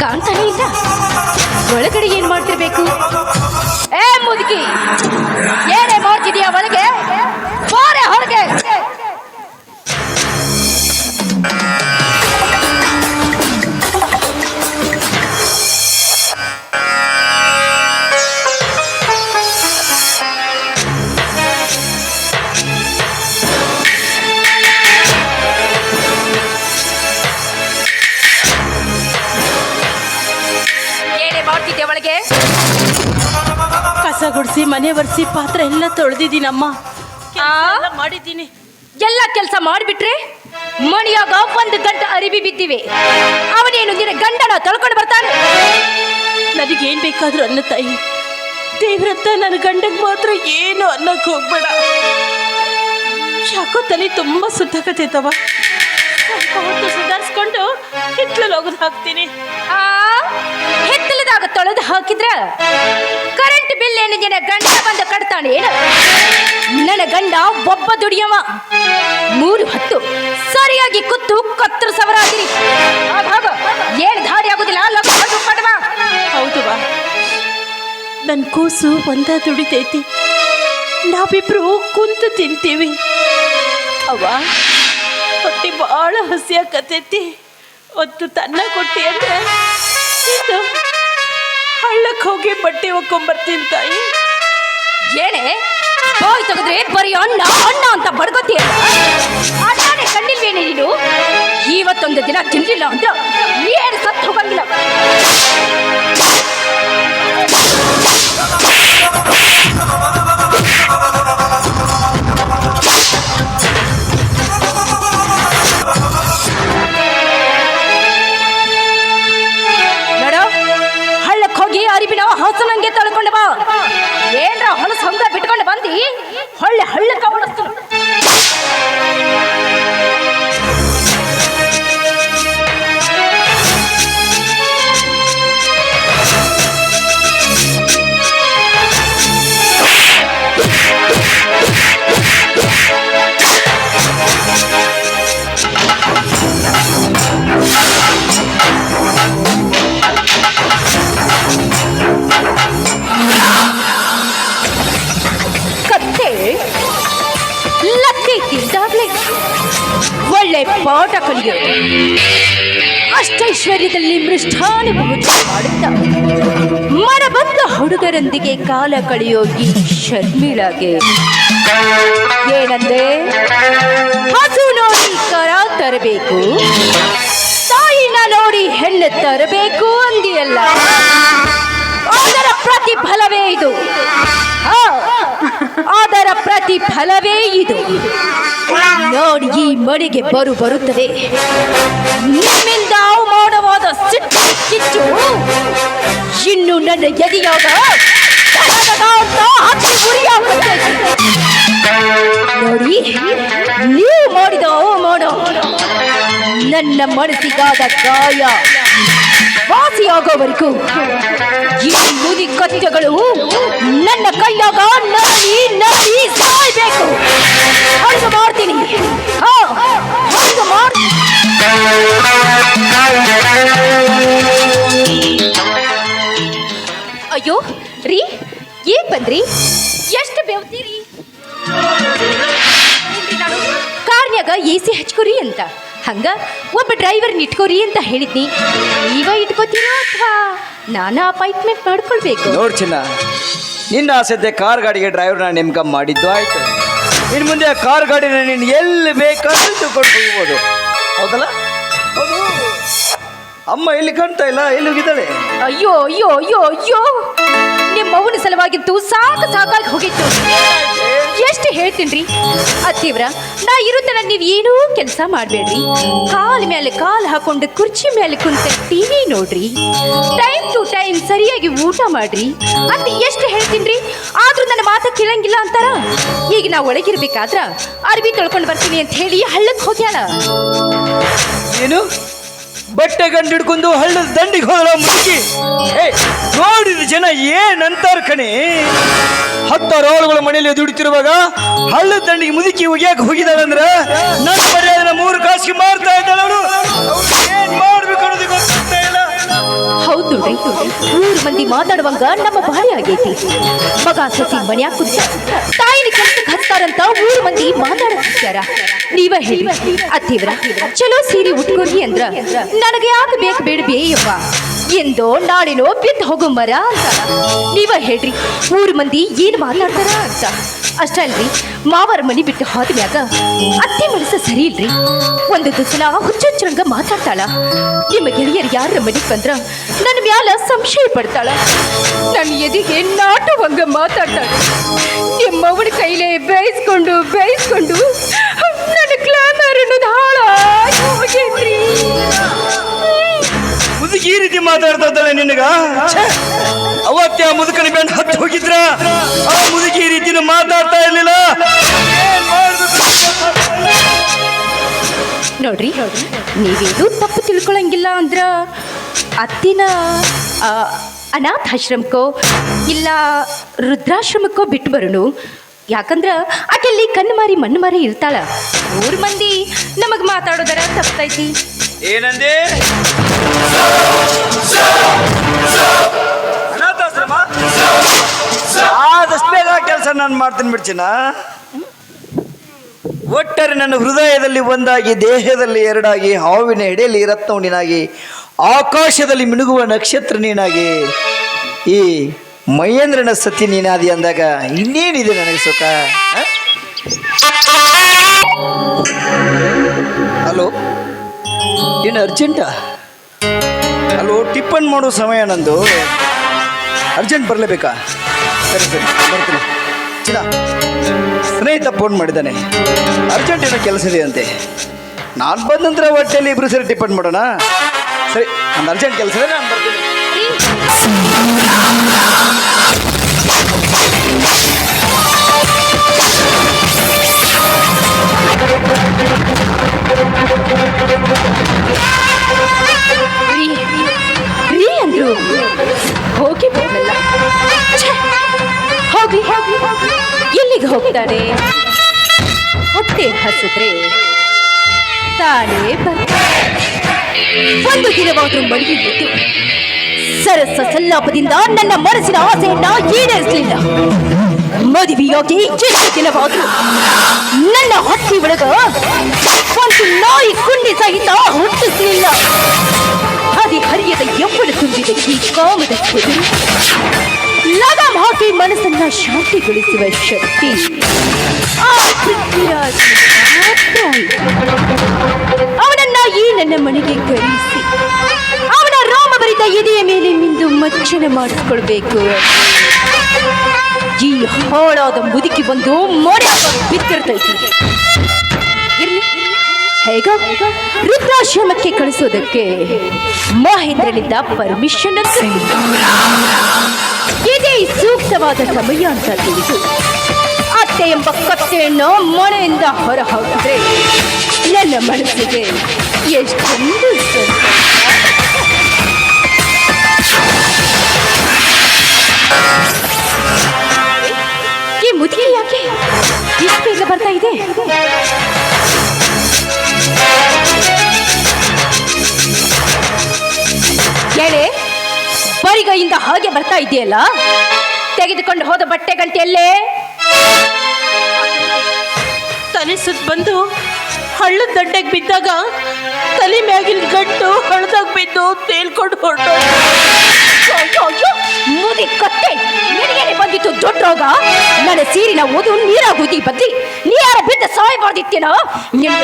ಕಾಣ್ತಾನೆ ಇಲ್ಲ. ಒಳಗಡೆ ಏನ್ ಮಾಡ್ತಿರ್ಬೇಕು? ಏ ಮುದುಕಿ! ಏನೇ ಮಾಡ್ತಿದೀಯ ಒಳಗೆ? ಗುಡಿಸಿ ಮನೆ ಒರೆಸಿ ಪಾತ್ರೆ ಎಲ್ಲ ತೊಳೆದಿದ್ದೀನಮ್ಮ. ಮಾಡಿದ್ದೀನಿ. ಎಲ್ಲ ಕೆಲಸ ಮಾಡಿಬಿಟ್ರೆ ಮಣಿಯಾಗ ಒಂದು ಗಂಟೆ ಅರಿವಿ ಬಿದ್ದಿವೆ. ಅವನೇನು ನಿನ್ನ ಗಂಡನ ತಳ್ಕೊಂಡು ಬರ್ತಾನೆ? ನನಗೇನ್ ಬೇಕಾದ್ರೂ ಅನ್ನ ತಾಯಿ. ದೇವ್ರಂತ ನನ್ನ ಗಂಡಗ್ ಮಾತ್ರ ಏನು ಅನ್ನಕ್ ಹೋಗ್ಬೇಡ. ಯಾಕೋ ತಲೆ ತುಂಬಾ ಸುತ್ತಕತ್ತೈತವ ಸ್ವಲ್ಪ ಹೊತ್ತು ಸುಧಾರಿಸ್ಕೊಂಡು ಹಿತ್ಲಲ್ಲಿ ಹೋಗೋದು ಹಾಕ್ತೀನಿ. ಆ? ಹಿತ್ತಲದಾಗ ತೊಳೆದು ಹಾಕಿದ್ರ ಕರೆಂಟ್ ಬಿಲ್ ಏನು ನಿನ್ನ ಗಂಡ ಬಂದು ಕಟ್ತಾನೆ ನನ್ನ ಗಂಡ ಒಬ್ಬ ದುಡಿಯವ. ಮೂರು ಹತ್ತು. ಸರಿಯಾಗಿ ಕುತ್ತು ಕತ್ತರು ಸವರಾಗಿರಿ. ಏನು ದಾರಿ ಆಗುದಿಲ್ಲ ಲಗು ಹೌದು ಬಾ. ನನ್ನ ಕೂಸು ಒಂದ ದುಡಿತೈತಿ. ನಾವಿಬ್ರು ಕುಂತು ತಿಂತೀವಿ. ಅವ್ವ, ಹೊಟ್ಟೆ ಭಾಳ ಹಸಿಯಾಕತೈತಿ. ಒತ್ತು ತನ್ನ ಕೊಟ್ಟಿ ಅಂದ್ರೆ ಹಳ್ಳಕ್ಕೆ ಹೋಗಿ ಬಟ್ಟೆ ಒಕ್ಕೊಂಬರ್ತೀನಿ ತಾಯಿ. ಏನೇ? ಬಾಯ್ ತೆಗೆದ್ರೆ ಬರೀ ಅಣ್ಣ ಅಣ್ಣ ಅಂತ ಬಡ್ಕೋತೀಯ? ಅಣ್ಣನೇ ಕಣ್ಣಿಲ್ವೇನೆ ನೀನು? ಇವತ್ತೊಂದು ದಿನ ತಿನ್ಲಿಲ್ಲ ಅಂತ ಪಾಠ ಕಲಿಯೋದು ಅಷ್ಟೈಶ್ವರ್ಯದಲ್ಲಿ ಮೃಷ್ಟಾನುಭೂತಿ ಮಾಡುತ್ತಾ ಮನಬಂದ ಹುಡುಗರೊಂದಿಗೆ ಕಾಲ ಕಳೆಯೋ ಈ ಶರ್ಮಿಳಗೆ. ಏನಂದೆ? ಹಸು ನೋಡಿ ಕರ ತರಬೇಕು. ತಾಯಿನ ನೋಡಿ ಹೆಣ್ಣು ತರಬೇಕು ಅಂದಿಯಲ್ಲ. ಅದರ ಪ್ರತಿಫಲವೇ ಇದು. ಪ್ರತಿಫಲವೇ ಇದು. ನೋಡಿ, ಈ ಮಡಿಗೆ ಬರು ಬರುತ್ತದೆ. ನಿಮ್ಮಿಂದ ಅವಮಾನವಾದ ಸಿಟ್ಟು ಕಿಚ್ಚು. ಇನ್ನು ನನ್ನ ಎದೆಯಾಗ. ನೋಡಿ, ನೀವು ಮಾಡಿದ ಅವಮಾನ. ನನ್ನ ಮನಸ್ಸಿಗಾದ ಗಾಯ ವಾಸಿಯಾಗೋವರೆಗೂ ಈ ಮುದಿ ಕತ್ಯಗಳು ನನ್ನ ಕೈಯಾಗ ನರಳಿ ನರಳಿ ಸಾಯ್ಬೇಕು. ಹಂಗ ಮಾಡ್ತೀನಿ. ಹಂಗ ಅಯ್ಯೋ, ರೀ, ಏನ್ ಬಂದ್ರಿ? ಎಷ್ಟು ಬೆವ್ತೀರಿ? ಕಾರ್ನ್ಯಾಗ ಎ ಸಿ ಹಚ್ಕೋರಿ ಅಂತ. ಹಂಗ ಒಬ್ಬ ಡ್ರೈವರ್ ಇಟ್ಕೋರಿ ಅಂತ ಹೇಳಿದ್ನಿ. ಈಗ ಇಟ್ಕೋತೀರಾ ಅಥವಾ ನಾನಾ ಅಪಾಯಿಂಟ್ಮೆಂಟ್ ಮಾಡ್ಕೊಳ್ಬೇಕು? ನೋಡ್ ಚಿನ್ನ. ನಿನ್ನ ಆಸೆದ್ದೆ ಕಾರ್ ಗಾಡಿಗೆ ಡ್ರೈವರ್ನ ನೇಮಕ ಮಾಡಿದ್ದು ಆಯ್ತು. ಇನ್ನು ಮುಂದೆ ಆ ಕಾರ್ ಗಾಡಿನ ನೀನು ಎಲ್ಲಿ ಬೇಕಾದ್ರೂ ತಗೊಂಡು ಹೋಗ್ಬೋದು ಹೌದಲ್ಲ? ಹೌದು. ಅಮ್ಮ ಎಲ್ಲಿ ಕಾಣ್ತಾ ಇಲ್ಲ? ಎಲ್ಲಿ ಹೋಗಿದ್ದಾಳೆ? ಅಯ್ಯೋ ಅಯ್ಯೋ ಅಯ್ಯೋ ಅಯ್ಯೋ. ನಿಮ್ಮ ಮೌನ ಸಲವಾಗಿತ್ತು ಸಾಕು ಸಾಕಾಗಿ ಹೋಗಿತ್ತು. ಎಷ್ಟು ಹೇಳ್ತೀನಿ ಅತ್ತಿವ್ರ ನಾ ಇರುತ್ತನ, ನೀವು ಏನೂ ಕೆಲಸ ಮಾಡಬೇಡ್ರಿ. ಕಾಲ್ ಮೇಲೆ ಕಾಲ್ ಹಾಕೊಂಡು ಕುರ್ಚಿ ಮೇಲೆ ಕುಂತ ಟಿವಿ ನೋಡ್ರಿ. ಟೈಮ್ ಟು ಟೈಮ್ ಸರಿಯಾಗಿ ಊಟ ಮಾಡ್ರಿ. ಅಂತ ಎಷ್ಟು ಹೇಳ್ತೀನಿ ಆದ್ರೂ ನನ್ನ ಮಾತು ಕೇಳಂಗಿಲ್ಲ ಅಂತಾರ? ಈಗ ನಾ ಒಳಗಿರ್ಬೇಕಾದ್ರ ಅರ್ಬಿ ತೊಳ್ಕೊಂಡು ಬರ್ತೀನಿ ಅಂತ ಹೇಳಿ ಹಳ್ಳಕ್ಕೆ ಹೋಗ್ಯಾಳ ಏನು? ಬಟ್ಟೆ ಗಂಡು ಹಿಡ್ಕೊಂಡು ಹಳ್ಳದ ದಂಡಿಗೆ ಹೋದ ಮುದುಕಿ. ಏ ನೋಡಿದ ಜನ ಏನಂತಾರ ಕಣಿ? ಹತ್ತಾರು ಆಳುಗಳ ಮನೆಯಲ್ಲಿ ದುಡಿತಿರುವಾಗ ಹಳ್ಳದ ದಂಡಿಗೆ ಮುದುಕಿ ಒಗ್ಯಾಕ ಹೋಗಿದ್ದಾಳಂದ್ರ ನನ್ನ ಮರ್ಯಾದನ ಮೂರು ಕಾಸಿಗೆ ಮಾರ್ತಾ ಇದ್ದಾಳು ಏನ್ ಮಾಡ್ಬೇಕು ಮೂರು ಮಂದಿ ಮಾತಾಡುವಂಗ ನಮ್ಮ ಬಾಳೆ ಆಗೈತಿ. ಮಗ ಸಸಿ ಮನ್ಯಾಗ ಕುಂತ ತಾಯಿನ ಕೆಲ್ಸಕ್ಕೆ ಹತ್ತಾರಂತ ಮೂರು ಮಂದಿ ಮಾತಾಡಕ್ಕಾರ ನೀವ ಹೇಳಿ. ಅತ್ತಿವ್ರ, ಚಲೋ ಸೀರೆ ಉಟ್ಕೋರಿ ಅಂದ್ರ ನನಗೆ ಯಾಕೆ ಬೇಕು ಬೇಡ ಬೇಯವ್ವ ಎಂದೋ ನಾಳಿನೋ ಬಿದ್ದು ಹೋಗೋ ಮರ ಅಂತ. ನೀವ ಹೇಳ್ರಿ, ಮೂರು ಮಂದಿ ಏನ್ ಮಾತಾಡ್ತಾರ ಅಂತ. ಅಷ್ಟಲ್ರಿ, ಮಾವರ ಮನಿ ಬಿಟ್ಟು ಹೋದ್ಮ್ಯಾಗ ಅತ್ತೆ ಮನಸ್ಸು ಸರಿ ಇಲ್ರಿ. ಒಂದು ದಿವಸನ ಹುಚ್ಚುಚ್ಚರಂಗ ಮಾತಾಡ್ತಾಳ. ನಿಮ್ಮ ಗೆಳೆಯರು ಯಾರ ಮನೆಗೆ ಬಂದ್ರ ನನ್ನ ಮ್ಯಾಲ ಸಂಶಯ ಪಡ್ತಾಳ. ನನ್ನ ಎದೆಗೆ ನಾಟವಂಗ ಮಾತಾಡ್ತಾಳ. ನಿಮ್ಮವನ ಕೈಲೇ ಬೇಯಿಸ್ಕೊಂಡು ಬೇಯಿಸ್ಕೊಂಡು ನನ್ನ ಕ್ಲಾಮರ್ ಅನ್ನೋದು ಹಾಳಾಗಿ ಮುದುಕಿ ಈ ರೀತಿ ಮಾತಾಡ್ತಾ ಇದ್ದಾಳೆ ನಿನಗ ಅವತ್ತೆ ಆ ಮುದುಕನ ಬೆಂಡ್ ಹತ್ತಿ ಹೋಗಿದ್ರ? ಆ ಮುದುಕಿ ಈ ರೀತಿನ ಮಾತಾಡ್ತಾ ಇರ್ಲಿಲ್ಲ? ನೋಡ್ರಿ ನೀವೇನು ತಪ್ಪು ತಿಳ್ಕೊಳಂಗಿಲ್ಲ ಅಂದ್ರ ಅತ್ತಿನ ಆ, ಅನಾಥಾಶ್ರಮಕ್ಕೋ ಇಲ್ಲ ರುದ್ರಾಶ್ರಮಕ್ಕೋ ಬಿಟ್ಟು ಬರೋಣ. ಯಾಕಂದ್ರ ಆಕೆಲ್ಲಿ ಕಣ್ಣು ಮಾರಿ ಮಣ್ಣು ಮಾರಿ ಇರ್ತಾಳ. ಮೂರು ಮಂದಿ ನಮಗ್ ಮಾತಾಡೋದರ ತಪ್ಪೈತಿ. ಏನಂದೆ? ಅನಾಥಾಶ್ರಮ? ಆದಷ್ಟು ಕೆಲಸ ನಾನು ಮಾಡ್ತೀನಿ ಬಿಡ್ತೀನ? ಒಟ್ಟಾರೆ ನನ್ನ ಹೃದಯದಲ್ಲಿ ಒಂದಾಗಿ, ದೇಹದಲ್ಲಿ ಎರಡಾಗಿ, ಹಾವಿನ ಎಡೆಯಲ್ಲಿ ರತ್ನವನಿನಾಗಿ ಆಕಾಶದಲ್ಲಿ ಮಿಣುಗುವ ನಕ್ಷತ್ರ ನೀನಾಗಿ, ಈ ಮಹೇಂದ್ರನ ಸತಿ ನೀನಾದಿ ಅಂದಾಗ ಇನ್ನೇನಿದೆ ನನಗೆ ಸುಖ? ಹಲೋ? ಏನು ಅರ್ಜೆಂಟಾ ಅಲ್ಲೋ ಟಿಪ್ಪನ್ ಮಾಡೋ ಸಮಯ ನಂದು. ಅರ್ಜೆಂಟ್ ಬರಲೇಬೇಕಾ? ಸರಿ ಸರಿ ಬರ್ತೀನಿ. ಚಿನ್ನ ಸ್ನೇಹಿತ ಫೋನ್ ಮಾಡಿದ್ದಾನೆ. ಅರ್ಜೆಂಟ್ ಏನೋ ಕೆಲಸ ಇದೆ ಅಂತೆ ನಾನು ಬಂದ ನಂತರ ಹೊಟ್ಟೆಯಲ್ಲಿ ಇಬ್ಬರು ಸರಿ ಟಿಪ್ಪನ್ ಮಾಡೋಣ? ಸರಿ ಒಂದು ಅರ್ಜೆಂಟ್ ಕೆಲಸ ಇದೆ ನಾನು ಬರ್ತೀನಿ. ಅಂದ್ರು. ಹೋಗಿ ಬಿಡ್ಲಲ್ಲ ಹೋಗಿ ಎಲ್ಲಿಗೆ ಹೋಗ್ತಾನೆ ಹೊಟ್ಟೆ ಹಸಿದ್ರೆ ತಾನೇ ಒಂದು ದಿನವಾದ್ರೂ ಮಡಗಿದ್ದು ಸರಸ ಸಲ್ಲಾಪದಿಂದ ನನ್ನ ಮನಸ್ಸಿನ ಆಸೆಯನ್ನ ಈಡೇರಿಸಲಿಲ್ಲ. ಮದುವೆಯಾಗಿ ಎಷ್ಟು ದಿನವಾದ್ರು ನನ್ನ ಸಹಿತ ಹುಟ್ಟಿಸಲಿಲ್ಲ. ಹರಿಯದ ಎವ್ವಳು ತುಂಬಿದ ಈ ಕಾಮದ ಲಗಾಮ್ ಹಾಕಿ ಮನಸ್ಸನ್ನ ಶಾಂತಿಗೊಳಿಸುವ ಶಕ್ತಿ. ಆ. ಅವನನ್ನ ಈ ನನ್ನ ಮನೆಗೆ ಕರೆಸಿ ಅವನ ರಾಮ ಬರಿದ ಎದೆಯ ಮೇಲೆ ಮಿಂದು ಮಚ್ಚನ ಮಾಡಿಸ್ಕೊಳ್ಬೇಕು. ಈ ಹಾಳಾದ ಮುದುಕಿ ಬಂದು ಮೊರೆ ಬಿತ್ತಿರ್ತೈತಿ ಹೇಗ? ರುದ್ರಾಶ್ರಮಕ್ಕೆ ಕಳಿಸೋದಕ್ಕೆ ಮಹೇಂದ್ರನಿಂದ ಪರ್ಮಿಷನ್ ಇದೇ ಸೂಕ್ತವಾದ ಸಮಯ ಅಂತ ತಿಳಿದು ಅತ್ತೆ ಎಂಬ ಕತ್ತೆಯನ್ನು ಮನೆಯಿಂದ ಹೊರ ಹಾಕಿದ್ರೆ ನನ್ನ ಮನಸ್ಸಿಗೆ ಎಷ್ಟೊಂದು ಹಾಗೆ ಬರ್ತಾ ಇದೆಯಲ್ಲ? ತೆಗೆದುಕೊಂಡು ಹೋದ ಬಟ್ಟೆ ಗಂಟೆಯಲ್ಲೇ ತಲೆ ಸುತ್ತ ಬಂದು ಹಳ್ಳದ ದಂಡೆಗೆ ಬಿದ್ದಾಗ ತಲೆ ಮ್ಯಾಗಿನ ಗಂಟು ಹಳ್ಳದಾಗ ಬಿದ್ದು ತೇಲ್ಕೊಂಡು ಹೊರಟು. ಮುದಿ ಕತ್ತೆ. ನಿನಗೇನೆ ಬಂದಿತ್ತು ದೊಡ್ಡ ರೋಗ? ನನ್ನ ಸೀರಿನ ಓದು ನೀರಾಗುದಿ ಬದ್ದಿ ನೀರ ಬಿದ್ದ ಸಹಾಯ ನಿನ್ನ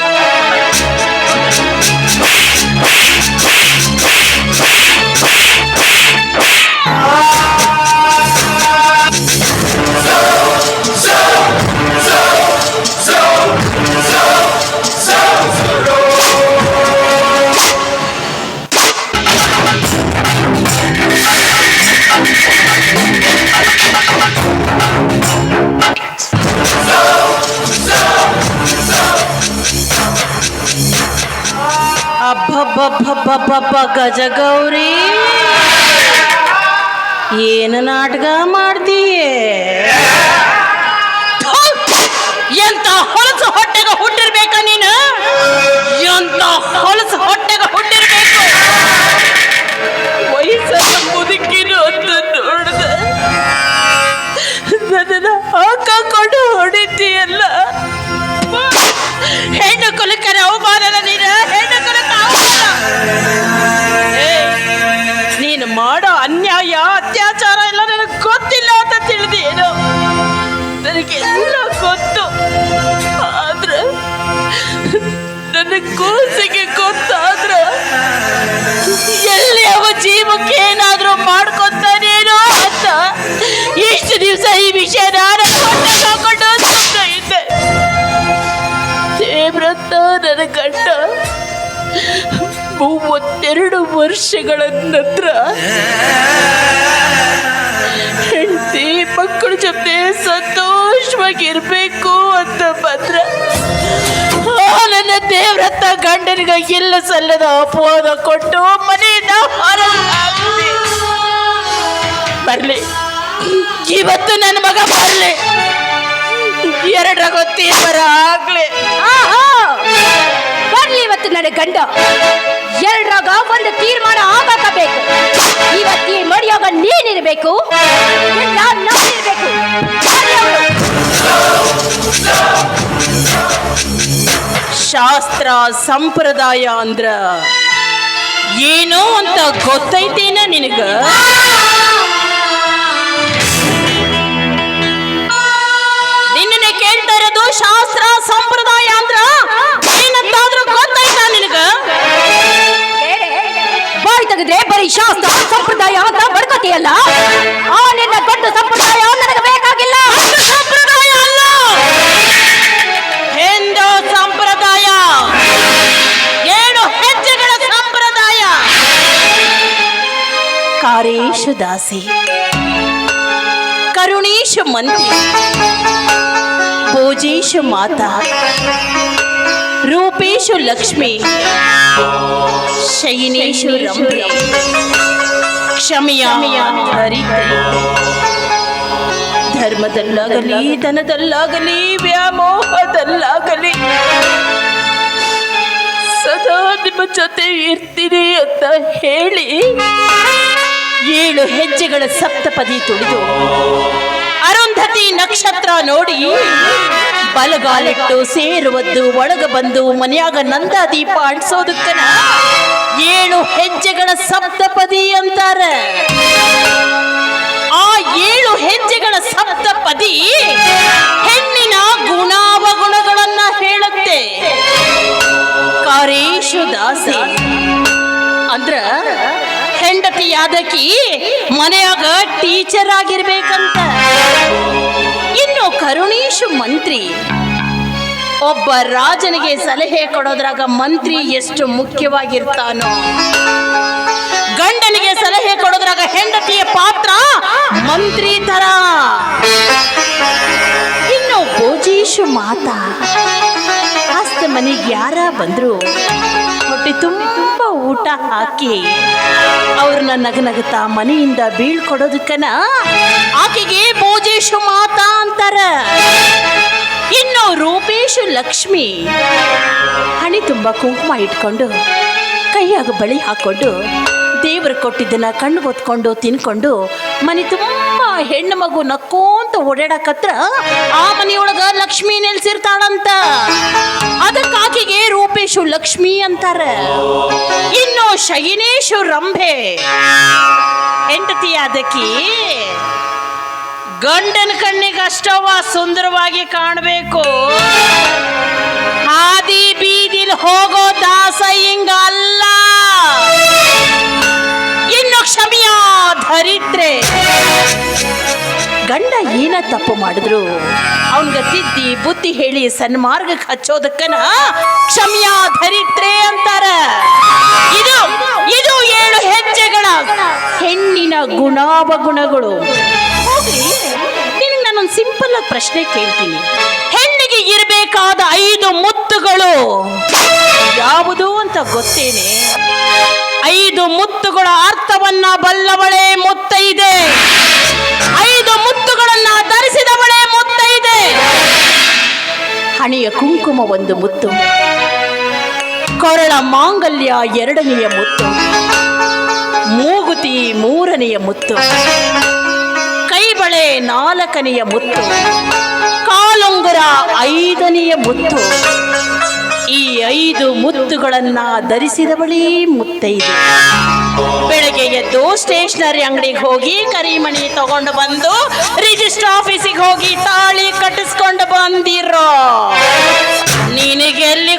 ಅಬ್ಬಬ್ಬಬ್ಬಬ್ಬಬ್ಬ ಗಜಗೌರಿ ಏನು ನಾಟಕ ಮಾಡ್ತೀಯೇ? ಎಂತ ಹೊಲಸು ಹೊಟ್ಟೆಗೆ ಹುಟ್ಟಿರ್ಬೇಕ ನೀನು? ಎಂತ ವಿಷಯ ದೇವ್ರತ್ತ ನನ್ನ ಗಂಡ ಮೂವತ್ತೆರಡು ವರ್ಷಗಳ ನಂತರ ಹೆಂಡತಿ ಮಕ್ಕಳ ಜೊತೆ ಸಂತೋಷವಾಗಿರ್ಬೇಕು ಅಂತ ಆ, ನನ್ನ ದೇವ್ರತ್ತ ಗಂಡನಿಗೆ ಎಲ್ಲ ಸಲ್ಲದ ಅಪವಾದ ಕೊಟ್ಟು ಮನೆಯಿಂದ ಹಾಕ್ಲಿ. ಬರ್ಲಿ. ಇವತ್ತು ನನ್ನ ಮಗ ಬರ್ಲಿ. ಎರಡರ ತೀರ್ಮಾನ ಆಗ್ಲಿ. ಆಹಾ! ಬರ್ಲಿ ಇವತ್ತು ನನ್ನ ಗಂಡ. ಎರಡರಾಗ ಒಂದು ತೀರ್ಮಾನ ಆಗಬೇಕು ಇವತ್ತು ಈ ಮಡಿಯಾಗ ನೀನಿರ್ಬೇಕು ಇಲ್ಲ ನಾನಿರ್ಬೇಕು ಶಾಸ್ತ್ರ ಸಂಪ್ರದಾಯ ಅಂದ್ರ ಏನು ಅಂತ ಗೊತ್ತೈತೇನ ನಿನಗ? ಶಾಸ್ತ್ರ, ಸಂಪ್ರದಾಯ ಅಂದ್ರ ಏನಂತಾದ್ರೂ ಗೊತ್ತೈತಾ ನಿನಗ? ಬಾಯ್ ತೆಗೆದ್ರೆ ಬರೀ ಶಾಸ್ತ್ರ, ಸಂಪ್ರದಾಯ ಅಂತ ಬಡ್ಕೋತೀಯಲ್ಲ ಆ ನಿನ್ನ ದೊಡ್ಡ ಸಂಪ್ರದಾಯ ನನಗೆ ಬೇಕಾಗಿಲ್ಲ. ಸಂಪ್ರದಾಯ ಅಲ್ಲ. ಹಿಂದೂ ಸಂಪ್ರದಾಯ? ಏಳು ಹೆಜ್ಜೆಗಳ ಸಂಪ್ರದಾಯ? ಕಾರೇಶು ದಾಸಿ, ಕರುಣೇಶು ಮಂತ್ರಿ ಭೋಜೇಶು ಮಾತಾ. ರೂಪೇಶು ಲಕ್ಷ್ಮಿ. ಶೈನೇಶು ಹರಿದ್ರಿ ಧರ್ಮದಲ್ಲಾಗಲಿ, ಧನದಲ್ಲಾಗಲಿ, ವ್ಯಾಮೋಹದಲ್ಲಾಗಲಿ. ಸದಾ ನಿಮ್ಮ ಜೊತೆ ಇರ್ತೀನಿ ಅಂತ ಹೇಳಿ ಏಳು ಹೆಜ್ಜೆಗಳ ಸಪ್ತಪದಿ ತುಳಿದು ಅರುಂಧತಿ ನಕ್ಷತ್ರ ನೋಡಿ ಬಲಗಾಲಿಟ್ಟು ಸೇರುವದ್ದು, ಒಳಗ ಬಂದು ಮನೆಯಾಗ ನಂದ ದೀಪ ಅಂಟಿಸೋದಕ್ಕನ ಏಳು ಹೆಜ್ಜೆಗಳ ಸಪ್ತಪದಿ ಅಂತಾರ. ಆ ಏಳು ಹೆಜ್ಜೆಗಳ ಸಪ್ತಪದಿ ಹೆಣ್ಣಿನ ಗುಣಾವಗುಣಗಳನ್ನ ಹೇಳುತ್ತೆ. ಕಾರೇಶು ದಾಸಿ ಅಂದ್ರ ಹೆಂಡತಿಯಾದಕಿ ಮನೆಯಾಗ ಟೀಚರ್ ಆಗಿರ್ಬೇಕಂತ. ಇನ್ನು ಕರುಣೇಶ್ ಮಂತ್ರಿ. ಒಬ್ಬ ರಾಜನಿಗೆ ಸಲಹೆ ಕೊಡೋದ್ರಾಗ ಮಂತ್ರಿ ಎಷ್ಟು ಮುಖ್ಯವಾಗಿರ್ತಾನೋ. ಗಂಡನಿಗೆ ಸಲಹೆ ಕೊಡೋದ್ರಾಗ ಹೆಂಡತಿಯ ಪಾತ್ರ ಮಂತ್ರಿ ತರ ಇನ್ನು ಭೋಜೇಶು ಮಾತಾ. ಆಸ್ತ ಮನೆಗೆ ಯಾರ ಬಂದ್ರು ಹೊಟ್ಟೆ ತುಂಬ ಊಟ ಹಾಕಿ ಅವ್ರನ್ನ ನಗನಗುತ್ತಾ ಮನೆಯಿಂದ ಬೀಳ್ಕೊಡೋದಕ್ಕನ ಆಕೆಗೆ ಭೋಜೇಶು ಮಾತಾ ಅಂತಾರ. ಇನ್ನು ರೂಪೇಶು ಲಕ್ಷ್ಮಿ ಹಣಿ ತುಂಬ ಕುಂಕುಮ ಇಟ್ಕೊಂಡು ಕೈಯಾಗ ಬಳಿ ಹಾಕೊಂಡು ದೇವರು ಕೊಟ್ಟಿದ್ದನ್ನ ಕಣ್ಣು ಹೊತ್ಕೊಂಡು ತಿನ್ಕೊಂಡು ಮನೆ ತುಂಬ ಹೆಣ್ಣು ಮಗು ನಕ್ಕೋಂತ ಓಡಾಡಕತ್ರ ಆ ಮನೆಯೊಳಗ ಲಕ್ಷ್ಮಿ ನೆಲೆಸಿರ್ತಾಳಂತ. ಅದಕ್ಕಾಕಿಗೆ ರೂಪೇಶು ಲಕ್ಷ್ಮಿ ಅಂತಾರ. ಇನ್ನು ಶಯನೇಶು ರಂಭೆ. ಹೆಂಡತಿಯಾದಕಿ ಗಂಡನ ಕಣ್ಣಿಗೆ ಅಷ್ಟವ ಸುಂದರವಾಗಿ ಕಾಣಬೇಕು. ಹಾದಿ ಬೀದಿಲ್ ಹೋಗೋ ದಾಸ ಹಿಂಗ ಅಲ್ಲ ಕ್ಷಮಿಯ ಧರಿತ್ರೆ. ಗಂಡ ಏನ ತಪ್ಪು ಮಾಡಿದ್ರು? ಅವನ್ಗ ತಿದ್ದಿ, ಬುದ್ಧಿ ಹೇಳಿ ಸನ್ಮಾರ್ಗಕ್ಕೆ ಹಚ್ಚೋದಕ್ಕನ ಕ್ಷಮಿಯ ಧರಿತ್ರೆ ಅಂತಾರ. ಇದು ಇದು ಏಳು ಹೆಜ್ಜೆಗಳ ಹೆಣ್ಣಿನ ಗುಣಾವಗುಣಗಳು. ಹೋಗ್ಲಿ, ನಿನಗೆ ನಾನೊಂದು ಸಿಂಪಲ್ ಆಗಿ ಪ್ರಶ್ನೆ ಕೇಳ್ತೀನಿ. ಹೆಣ್ಣಿಗೆ ಇರಬೇಕಾದ ಐದು ಮುತ್ತುಗಳು. ಯಾವುದು ಅಂತ ಗೊತ್ತೇನೆ. ಐದು ಮುತ್ತುಗಳ ಅರ್ಥವನ್ನ ಬಲ್ಲವಳೇ ಮುತ್ತ ಇದೆ ಐದು ಮುತ್ತುಗಳನ್ನ ಮುತ್ತ ಇದೆ ಹಣೆಯ ಕುಂಕುಮ ಒಂದು ಮುತ್ತು. ಕೊರಳ ಮಾಂಗಲ್ಯ ಎರಡನೆಯ ಮುತ್ತು. ಮೂಗುತಿ ಮೂರನೆಯ ಮುತ್ತು. ಕೈಬಳೆ ನಾಲ್ಕನೆಯ ಮುತ್ತು. ಕಾಲುಂಗುರ ಐದನೆಯ ಮುತ್ತು. ಈ ಐದು ಮುತ್ತುಗಳನ್ನು ಧರಿಸಿದವಳೇ ಮುತ್ತೈದೆ ಬೆಳಗ್ಗೆ ಎದ್ದು ಸ್ಟೇಷನರಿ ಅಂಗಡಿಗೆ ಹೋಗಿ ಕರಿಮಣಿ ತಗೊಂಡು ಬಂದು ರಿಜಿಸ್ಟರ್ ಆಫೀಸಿಗೆ ಹೋಗಿ ತಾಳಿ ಕಟ್ಟಿಸ್ಕೊಂಡು ಬಂದಿರೋ. ನಿನಗೆಲ್ಲಿ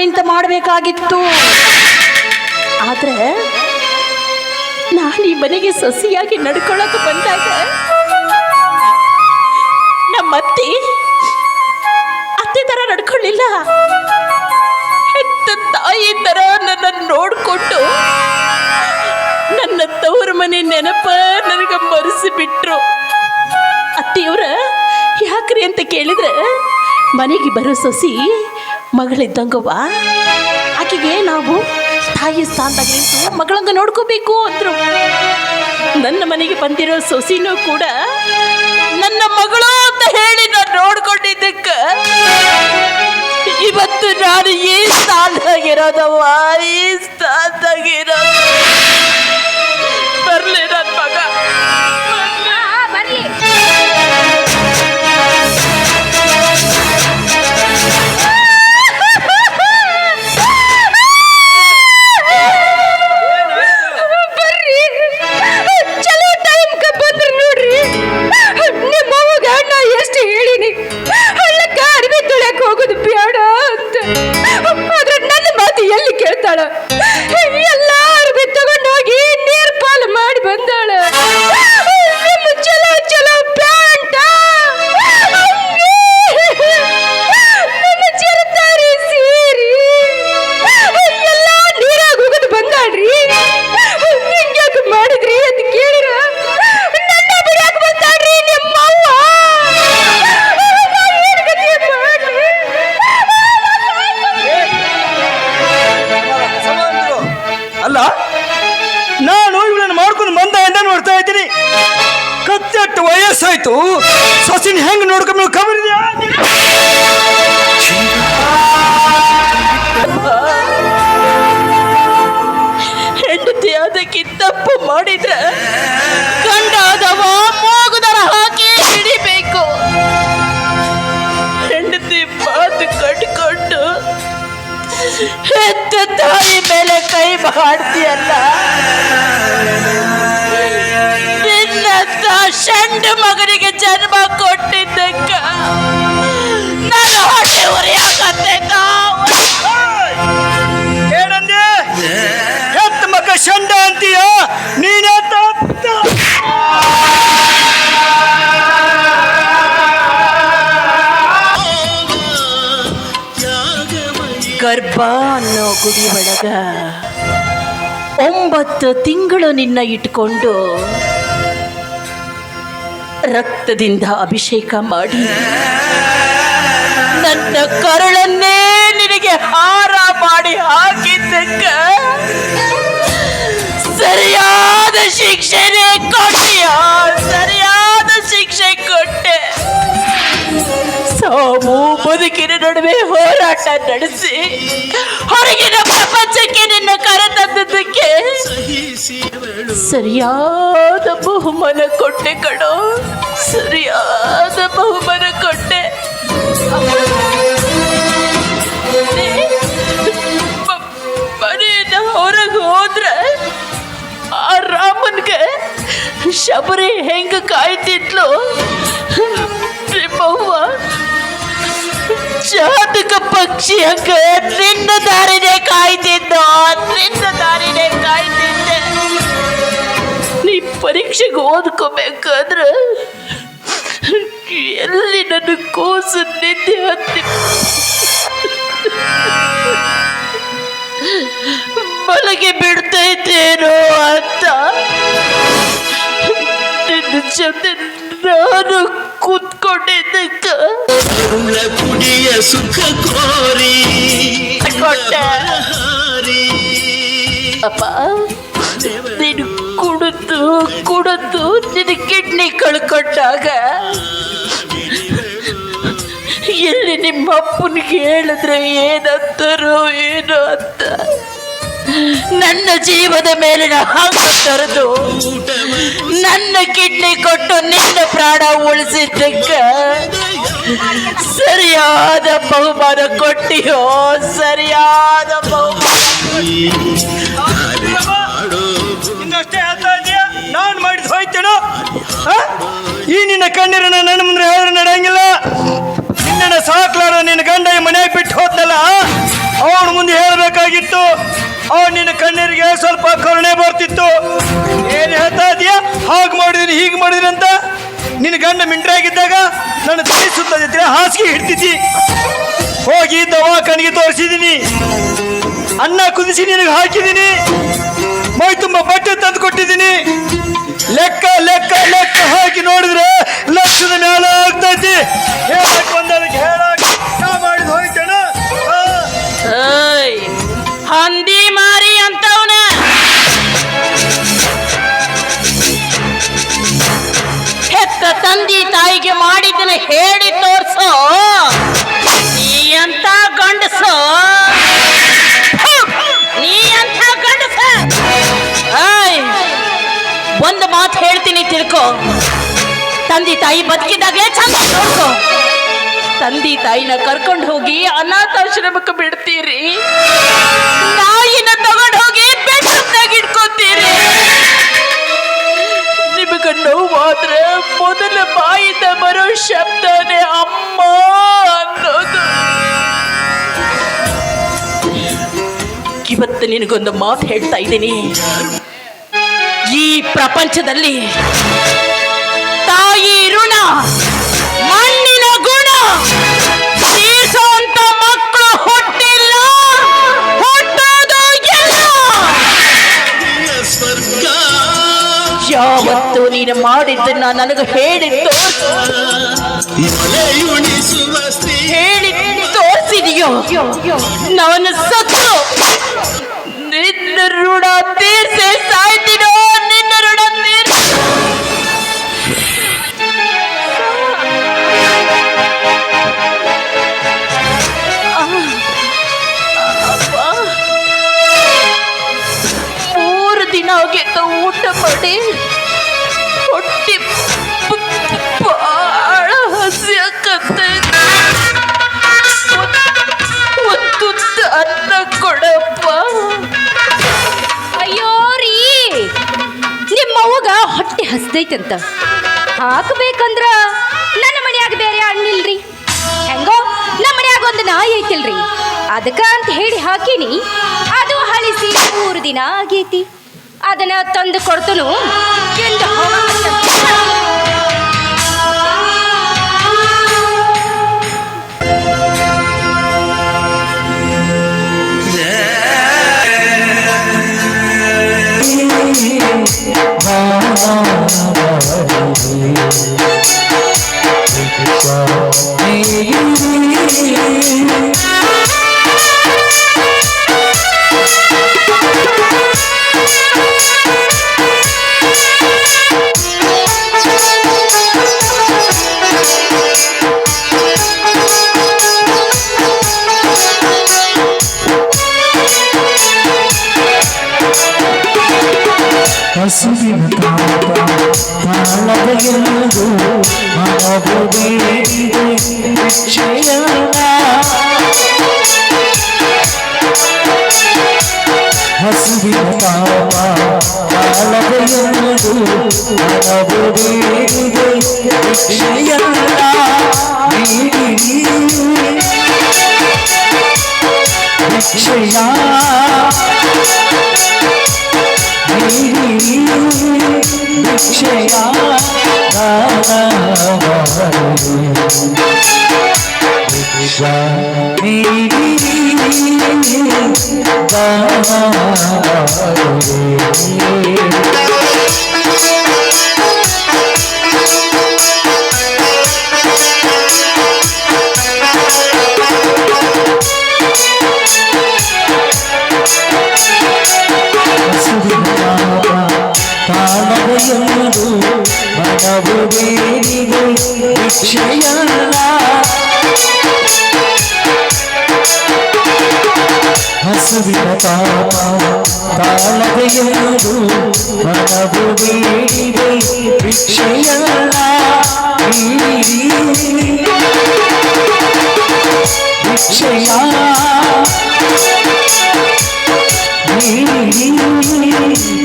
ನಿಂತು ಮಾಡಬೇಕಾಗಿತ್ತು. ಆದ್ರೆ ನಾನು ಈ ಮನೆಗೆ ಸಸಿಯಾಗಿ ನಡ್ಕೊಳ್ಳೋಕೆ ಬಂದಾಗ ನಮ್ಮ ಅತ್ತಿ ತರ ನಡ್ಕೊಳ್ಳಿಲ್ಲ. ಹೆತ್ತ ತಾಯಿ ತರ ನನ್ನ ನೋಡ್ಕೊಂಡು ನನ್ನ ತವರ ಮನೆ ನೆನಪ ನನಗೆ ಮರೆಸಿಬಿಟ್ರು. ಬಿಟ್ರು ಅತ್ತಿಯವ್ರ ಯಾಕ್ರಿ ಅಂತ ಕೇಳಿದ್ರೆ ಮನೆಗೆ ಬರೋ ಸೊಸಿ ಮಗಳಿದ್ದಂಗವ್ವ ಆಕೆಗೆ ನಾವು ತಾಯಿ ಸ್ಥಾನದಾಗ ನಿಂತು ಮಗಳಂಗ ನೋಡ್ಕೋಬೇಕು ಅಂದ್ರು. ನನ್ನ ಮನೆಗೆ ಬಂದಿರೋ ಸೊಸಿನೂ ಕೂಡ ನನ್ನ ಮಗಳು ಅಂತ ಹೇಳಿ ನಾನು ನೋಡ್ಕೊಂಡಿದ್ದಕ್ಕ. ಇವತ್ತು ನಾನು ಈ ಸ್ಥಾನದಾಗಿರೋದವ್ವ, ಈ ಸ್ಥಾನದಾಗಿರೋ ಬರ್ಲಿ ನನ್ನ ಎಲ್ಲಿ ಗುಡಿ ಒಳಗ ಒಂಬತ್ತು ತಿಂಗಳು ನಿನ್ನ ಇಟ್ಕೊಂಡು ರಕ್ತದಿಂದ ಅಭಿಷೇಕ ಮಾಡಿ. ನನ್ನ ಕರುಳನ್ನೇ ನಿನಗೆ ಹಾರ ಮಾಡಿ ಹಾಕಿದ್ದಕ್ಕ ಸರಿಯಾದ ಶಿಕ್ಷೆನೇ ಕೊಟ್ಟಿಯ? ನಡುವೆ ಹೋರಾಟ ನಡೆಸಿ ಹೊರಗಿನ ಪ್ರಪಂಚಕ್ಕೆ ನಿನ್ನ ಕರೆತಂದದಕ್ಕೆ ಸರಿಯಾದ ಬಹುಮಾನ ಕೊಟ್ಟೆ ಕಣೋ. ಸರಿಯಾದ ಬಹುಮಾನ ಕೊಟ್ಟೆ. ಮನೆಯಿಂದ ಹೊರಗೆ ಹೋದ್ರೆ ಆ ರಾಮನ್ಗೆ ಶಬರಿ ಹೆಂಗ ಕಾಯ್ತಿದ್ಲು? ನಿಮ್ಮವ್ವ ಜಾತಕ ಪಕ್ಷಿ ಹಂಗ ನಿನ್ನ ದಾರಿನೇ ಕಾಯ್ತಿದ್ದ ನಿನ್ನ ದಾರಿನೇ ಕಾಯ್ತಿದ್ದೆ. ನೀ ಪರೀಕ್ಷೆಗೆ ಓದ್ಕೋಬೇಕಾದ್ರೆ ಎಲ್ಲಿ ನನ್ನ ಕೋಸು ನಿದ್ದೆ ಹತ್ತಿ ಮಲಗಿ ಬಿಡ್ತೈತೇನೋ ಅಂತ. ನಿನ್ನ ಜೊತೆ ನಾನು ಕೂತ್ಕೊಂಡಿದ್ದಕ್ಕ ಉಳ್ಳ ಕುಡಿಯ ಸುಖ ಕೋರಿ ಕೊಟ್ಟೆ ಹಾರಿ ಅಪ್ಪ ನೀನು ಕುಡಿದು ಕುಡಿದು ನಿನ್ನ ಕಿಡ್ನಿ ಕಳ್ಕೊಂಡಾಗ ಎಲ್ಲಿ ನಿಮ್ಮ ಅಪ್ಪನಿಗೆ ಹೇಳಿದ್ರೆ ಏನಂತಾರೋ ಏನೋ ಅಂತ ನನ್ನ ಜೀವದ ಮೇಲಿನ ಹಾಂಗ ತೊರೆದು ನನ್ನ ಕಿಡ್ನಿ ಕೊಟ್ಟು ನಿನ್ನ ಪ್ರಾಣ ಉಳಿಸಿದ್ದಕ್ಕ ಸರಿಯಾದ ಬಹುಮಾನ ಕೊಟ್ಟಿಯೋ, ಸರಿಯಾದ ನಾನು ಮಾಡಿದ ಹೋಯ್ತೇನೋ? ಈ ನಿನ್ನ ಕಣ್ಣೀರನ್ನ ನನ್ನ ಮುಂದೆ ಹೇಳಿದ್ರೆ ನಡೆಯಂಗಿಲ್ಲ. ನಿನ್ನ ಸಾಕ್ಲಾರ ನಿನ್ನ ಗಂಡ ಮನೆ ಬಿಟ್ಟು ಹೋದ್ನಲ್ಲ, ಅವನು ಮುಂದೆ ಹೇಳಬೇಕಾಗಿತ್ತು. ಅವನು ನಿನ್ನ ಕಣ್ಣೀರಿಗೆ ಸ್ವಲ್ಪ ಕರುಣೆ ಬರ್ತಿತ್ತು. ಏನು ಹೇಳ್ತಾ ಇದೀಯಾ ಹಾಗೆ ಮಾಡಿದ್ರಿ ಹೀಗೆ ಮಾಡಿದ್ರಿ ಅಂತ. ನಿನ್ನ ಗಂಡ ಮಿಂಟ್ರಾಗಿದ್ದಾಗ ನನ್ನ ತಲೆ ಸುತ್ತದಿದ್ರೆ ಹಾಸಿಗೆ ಹಿಡ್ತಿದ್ದಿ. ಹೋಗಿ ದವಾಖಾನಿಗೆ ತೋರಿಸಿದ್ದೀನಿ ಅನ್ನ ಕುದಿಸಿ ನಿನಗೆ ಹಾಕಿದ್ದೀನಿ ಮೈ ತುಂಬ ಬಟ್ಟೆ ತಂದು ಕೊಟ್ಟಿದ್ದೀನಿ ಲೆಕ್ಕ ಲೆಕ್ಕ ಲೆಕ್ಕ ಹಾಕಿ ನೋಡಿದ್ರೆ ಲಕ್ಷದ ಮೇಲೆ ಆಗ್ತೈತಿ ಹೇಳಕ್ ಒಂದದಕ್ಕೆ ಹೇಳಕ್ ಮಾಡಿದ್ ಏಯ್, ಹಂದಿ ಮಾರಿ ಅಂತವನ. ಹೆತ್ತ ತಂದಿ ತಾಯಿಗೆ ಮಾಡಿದ್ದನ್ನ ಹೇಳಿ ತೋರ್ಸೋ. ನೀ ಅಂತ ಗಂಡಸೋ. ನೀ ಅಂತ ಗಂಡಸ. ಒಂದು ಮಾತು ಹೇಳ್ತೀನಿ ತಿಳ್ಕೊ. ತಂದೆ ತಾಯಿ ಬದುಕಿದಾಗಲೇ ಚಂದ ನೋಡ್ಕೊ. ತಂದೆ ತಾಯಿನ ಕರ್ಕೊಂಡು ಹೋಗಿ ಅನಾಥಾಶ್ರಮಕ್ಕೆ ಬಿಡ್ತೀರಿ ನಾಯಿನ ತಗೊಂಡು ಹೋಗಿ ಬೆಡ್ರೂಮ್ನಾಗ ಇಟ್ಕೋತೀರಿ ನಿಮಗ ನೋವಾದ್ರೆ ಮೊದಲ ಬಾಯಿಂದ ಬರೋ ಶಬ್ದನೇ ಅಮ್ಮ ಅನ್ನೋದು. ಇವತ್ತು ನಿನಗೊಂದು ಮಾತು ಹೇಳ್ತಾ ಇದ್ದೀನಿ. ಈ ಪ್ರಪಂಚದಲ್ಲಿ ಮಾಡಿದ್ದನ್ನ ನನಗೆ ಹೇಳಿ ತೋರ್ಸು ಹೇಳಿ ತೋರಿಸಿದೆಯೋ ನಾನು ಸತ್ತು. ನಿನ್ನ ಋಣ ತೀರ್ಸೆ. ಕೊಡಪ್ಪ. ಅಯ್ಯೋ ರೀ, ನಿಮ್ಮ ಅವ್ವಗ ಹೊಟ್ಟೆ ಹಸ್ದೈತಂತ. ಹಾಕ್ಬೇಕಂದ್ರ ನನ್ನ ಮನ್ಯಾಗ ಬೇರೆ ಹಣ್ಣಿಲ್ರಿ ಹೆಂಗೋ, ನಮ್ಮ ಮನ್ಯಾಗ ಒಂದು ನಾಯಿ ಐತಿಲ್ರಿ. ಅದಕ್ಕ ಅಂತ ಹೇಳಿ ಹಾಕಿನಿ. ಅದು ಹಳಿಸಿ ಮೂರು ದಿನ ಆಗೈತಿ. ಅದನ್ನ ತಂದು ಕೊಡ್ತನು ಎಂದು Thank you. ತಾಳವೆಯದು ಮನವುದೇನಿಗೆ ವಿಷಯಲ್ಲ ಹಸುವಿನ ಪಾಪ ತಾಳದ ಎಂದು ಮನವು ಬೇಡಿದೆ ಭಿಕ್ಷೆಯಲ್ಲ ನೀಡಿ ಭಿಕ್ಷೆಯ ನೀಡಿ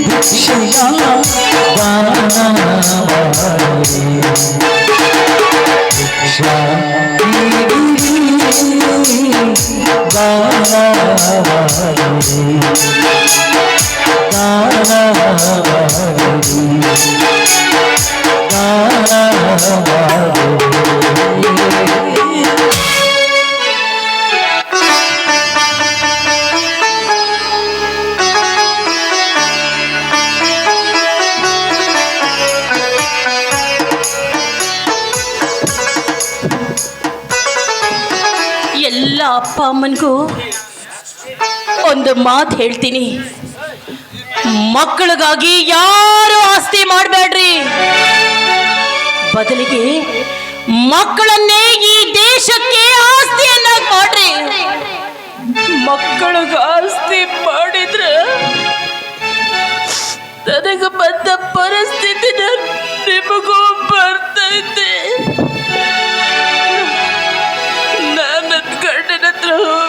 ಭಿಕ್ಷೆಯ ದಾನ ಮಾಡಿ. ಭಿಕ್ಷಾ ನೀಡಿ ದಾನ ಅಮ್ಮನಿಗೂ ಒಂದು ಮಾತು ಹೇಳ್ತೀನಿ. ಮಕ್ಕಳಿಗಾಗಿ ಯಾರು ಆಸ್ತಿ ಮಾಡಬೇಡ್ರಿ. ಬದಲಿಗೆ ಮಕ್ಕಳನ್ನೇ ಈ ದೇಶಕ್ಕೆ ಆಸ್ತಿಯನ್ನ ಮಾಡ್ರಿ. ಮಕ್ಕಳಿಗ ಆಸ್ತಿ ಮಾಡಿದ್ರೆ ನನಗೆ ಬಂದ ಪರಿಸ್ಥಿತಿನ ನಿಮಗೂ through